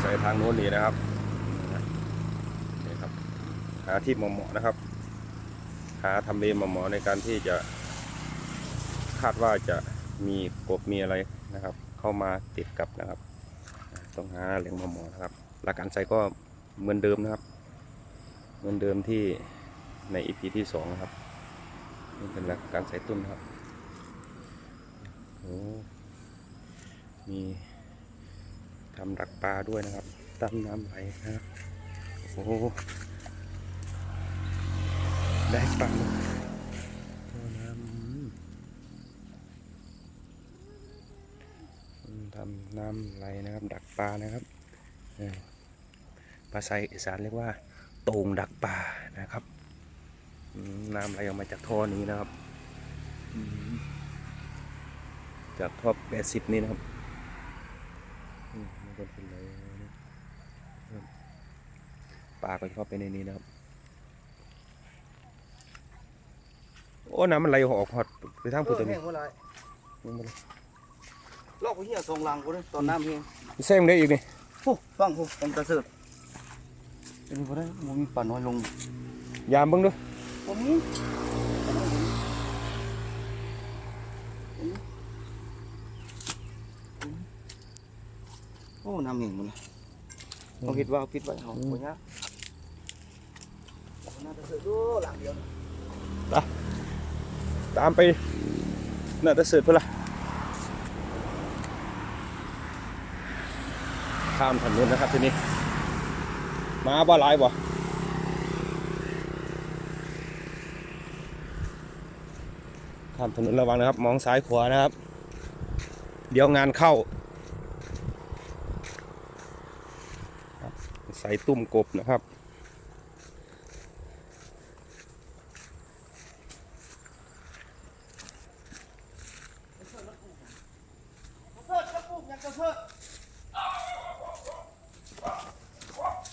ใส่ทางโน้นนี่นะครับนี่ครับ หาที่เหมาะๆนะครับ หาทำเลเหมาะๆในการที่จะคาดว่าจะมีกบมีอะไรนะครับ เข้ามาติดกับนะครับ ต้องหาแหล่งเหมาะๆนะครับ หลักการใส่ก็เหมือนเดิมนะครับ เหมือนเดิมที่ในอีพีที่สองนะครับนี่เป็นหลักการใส่ตุ้นครับโอ้มี ทำดักปลาด้วยนะครับตามน้ำไหลนะครับโอ้ได้ปลาเลยตัวน้ำทำน้ำไหลนะครับ ดักปลานะครับเออภาษาอีสานเรียกว่าโต่งดักปลานะครับน้ำไหลออกมาจากท่อนี้นะครับจากท่อแปดสิบนี่นะครับ อืมมันก็เป็นเลยนะครับปลาก็จะเข้าไปในนี้นะครับ โอ้น้ำมันไหลออกพอดไปทางเอพุทอธนี่แห้งบ่ไรลอกไปเหี้ยทรงลังกูเลยตอนน้ำเฮงแซงได้อีกนี่โอ้ฟังกูผมกระเสิร์ฟเป็นบ่ได้มันมีป่าน้อยลง ยามเบิ่งดูผมนี้โอ้น้ำเฮงหมันเขาคิดว่าปิดไว้เขาบ่ยากเอาหน้ากระเสิร์ฟดูหลังเดียวนะตามไปน่าจะเสร็จเพื่อละข้ามถนนนะครับทีนี้มาบ่หลายบ่ข้ามถนนระวังนะครับ มองซ้ายขวานะครับ เดี๋ยวงานเข้าครับ ใส่ตุ้มกบนะครับเสิร์ฟกระปุกยังกระเสิร์ฟ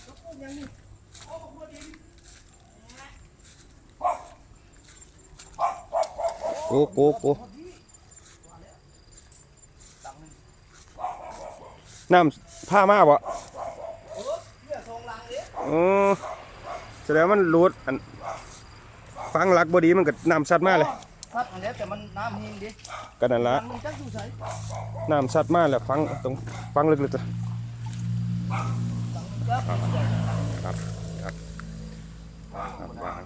กระปุกยังนี่โก้โกโกน้ำผ้ามาบ่เออเหี้ยทรง ลังเอ๊ะอ๋อแสดงว่ามันรูดอันฟังหลักบดีมันก็น้ำซัดมาเลยพัดอันนี้แต่มันน้ำเฮงดิกันนั่นละมันมีจักอยู่ใส่น้ำซัดมาแล้วฟังตรงฟังลึกๆจ้ะจักครับครับครับวาง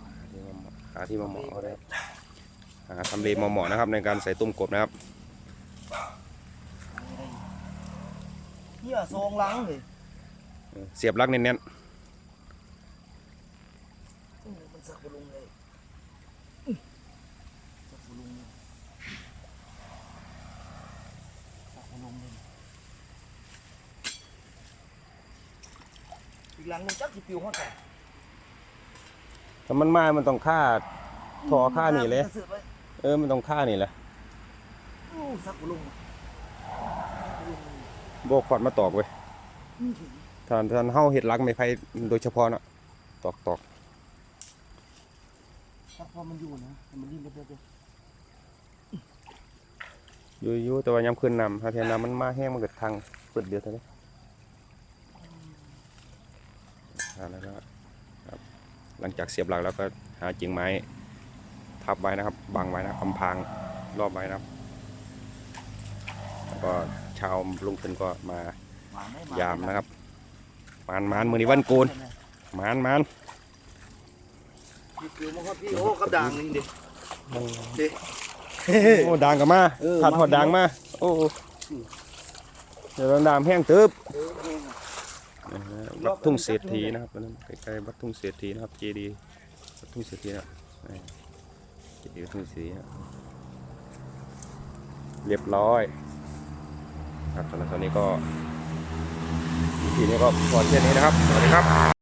หาที่มาเหมาะเลยหาทำเลเหมาะๆนะครับ ในการใส่ตุ้มกบนะครับเหี้ยทรงลังเลยเสียบลักเน้นอื้อมัน สักบุลุงเลยอื้อสักบุลุงเลยสักบุลุงเลยอีกหลังหนึงจักสิปิวฮอดแต่ๆถ้ามันมา มันต้องฆ่าทอฆ่านี่เลยกระสือไว้เออ มันต้องฆ่านี่แหละอู้สักบุลุงบุลุงโบกขอดมาตอกเว้ยอื้อหือท่านท่านเฮาเห็ดลักไม่ไผ่โดยเฉพาะเนาะตอกตอก สักพอมันอยู่นะมันดิ้นเรื่อยอยู่อยู่แต่ว่ายามคืนนำถ้าเทียนนำมันมาแห้งมันเกิดทางเปิดเดียวเท่านี้แล้วก็หลังจากเสียบหลักแล้วก็หาจิงไม้ทับไว้นะครับบังไว้นะครับอำพางรอบไว้นะครับ แล้วก็ชาวลุงพลก็มายามนะครับมานมานมือนี้วันโกนมานมาน พี่ปิวมาครับพี่โอ้กับด่างนี่ดิดิโอ้ดังกับมาเออถัดมาหอดดังมาโอ้เดี๋ยวดามแห้งตึบเออเองอะนะฮะวัดทุ่งเศรษฐีนะครับตอนนั้นใกล้ๆวัดทุ่งเศรษฐีนะครับเจดีย์วัดทุ่งเศรษฐีนะครับเจดีย์วัดทุ่งเศรษฐีครับเรียบร้อยครับสำหรับตอนนี้ก็ทีนี้ก็พอแค่นี้นะครับ สวัสดีครับ